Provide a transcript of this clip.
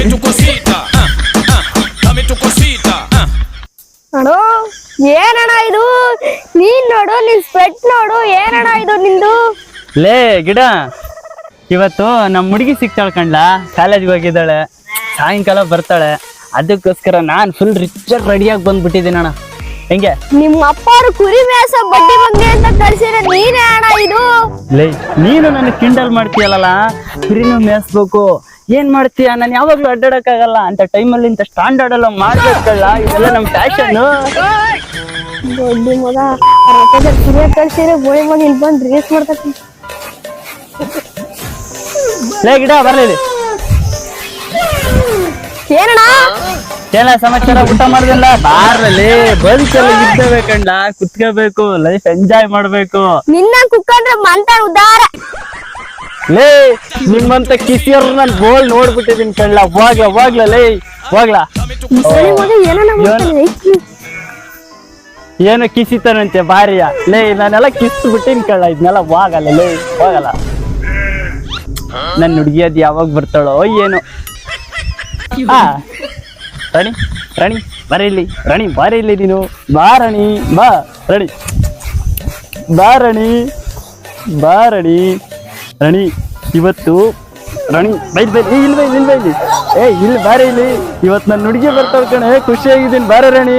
Dame tu cosita, ah, ah, dame tu cosita, ah. ಅಣ್ಣ ಏನಣ್ಣ ಇದು? ನೀನ್ ನೋಡು ನಿನ್ ಸ್ಪೆಟ್ ನೋಡು ಏನಣ್ಣ ಇದು ನಿಂದು? ಲೇ ಗಿಡ. ಇವತ್ತು ನಮ್ಮ ಹುಡುಗಿ ಸಿಗ್ತಾಳೆ ಕಂಡ್ಲ ಕಾಲೇಜ್ಗೆ ಹೋಗಿದ್ದಾಳೆ. ಸಾಯಂಕಾಲ ಬರ್ತಾಳೆ. ಅದಕ್ಕೋಸ್ಕರ ನಾನು ಫುಲ್ ರಿಚಾಗಿ ರೆಡಿಯಾಗಿ ಬಂದ್ಬಿಟ್ಟಿದ್ದೀನಿ ಅಣ್ಣ. ಹೆಂಗೆ? ನಿಮ್ಮ ಅಪ್ಪ ಅವ್ರು ಕುರಿ ಮೇಸ ಬಡ್ಡಿ ಬಂದೆ ಅಂತ ಕಳ್ಸಿರ ನೀನೇ ಅಣ್ಣ ಇದು? ಲೇ ನೀನು ನನ್ನ ಕಿಂಡಲ್ ಮಾಡ್ತೀಯಲ್ಲ ಕುರಿನೂ ಮೇಯಿಸ್ಬೇಕು ಏನ್ ಮಾಡ್ತೀಯ? ನಾನು ಯಾವಾಗ್ಲೂ ಅಡ್ಡಾಡಕ್ಕಾಗಲ್ಲ. ಅಂತ ಟೈಮಲ್ಲಿ ಇಂತ ಸ್ಟ್ಯಾಂಡರ್ಡ್ ಎಲ್ಲ ಮಾಡ್ಬೇಕಲ್ಲ? ಇದೆಲ್ಲ ನಮ್ ಫ್ಯಾಷನ್ ಮಗ ಇಲ್ಲಿ ಬಂದು ರೇಸ್ ಲೇ ಗಿಡ ಬರ್ಲಿ ಏನಣ್ಣ? ಏನ ಸಮಾಚಾರ? ಊಟ ಮಾಡ್ದಿಲ್ಲ ಬಾರಲ್ಲಿ ಬದುಕಲ್ಲಿ ಇದ್ದೇಬೇಕಂಡ ಕುತ್ಕೋಬೇಕು ಲೈಫ್ ಎಂಜಾಯ್ ಮಾಡ್ಬೇಕು. ನಿನ್ನ ಕುಕ್ಕಂದ್ರೆ ಮಂಟ ಉದಾರ ಲೇ ನಿಮ್ಮಂತ ಕಿಸಿಯರ್ ನಾನು ಗೋಲ್ ನೋಡ್ಬಿಟ್ಟಿದೀನಿ ಕಣ್ಲ. ಹೋಗ್ಲ ಹೋಗ್ಲ ಲೇ ಹೋಗ್ಲ. ಏನು ಕಿಸಿತಾನಂತೆ ಭಾರಿಯ. ಲೇ ನಾನೆಲ್ಲ ಕಿಸ್ ಬಿಟ್ಟಿನ್ ಕಳ್ಳ ಇದನ್ನೆಲ್ಲ ಹೋಗಲ್ಲ ಲೇ ಹೋಗಲ್ಲ. ನನ್ನ ಹುಡುಗಿ ಅದ್ ಯಾವಾಗ ಬರ್ತಾಳೋ ಏನು. ರಣಿ ರಣಿ ರಾಣಿ ಬರೀಲಿ ರಣಿ ಬಾರಿಲಿ ನೀನು. ಬಾ ರಾಣಿ ಬಾ ರಣಿ. ಬಾ ರಣಿ ಬಾ ರಾಣಿ. ರಾಣಿ, ಇವತ್ತು ರಾಣಿ, ಬೈದ್ ಬೈದ್ ಇಲ್ಲಿ ಬೈದ್, ಇಲ್ಲಿ ಬೈಲಿ ಏ, ಇಲ್ಲಿ ಬಾರಿ ಇಲ್ಲಿ. ಇವತ್ತು ನನ್ನ ಹುಡುಗಿ ಬರ್ತಾಳೆ ಕಣೆ, ಖುಷಿಯಾಗಿದ್ದೀನಿ. ಬಾರ ರಾಣಿ.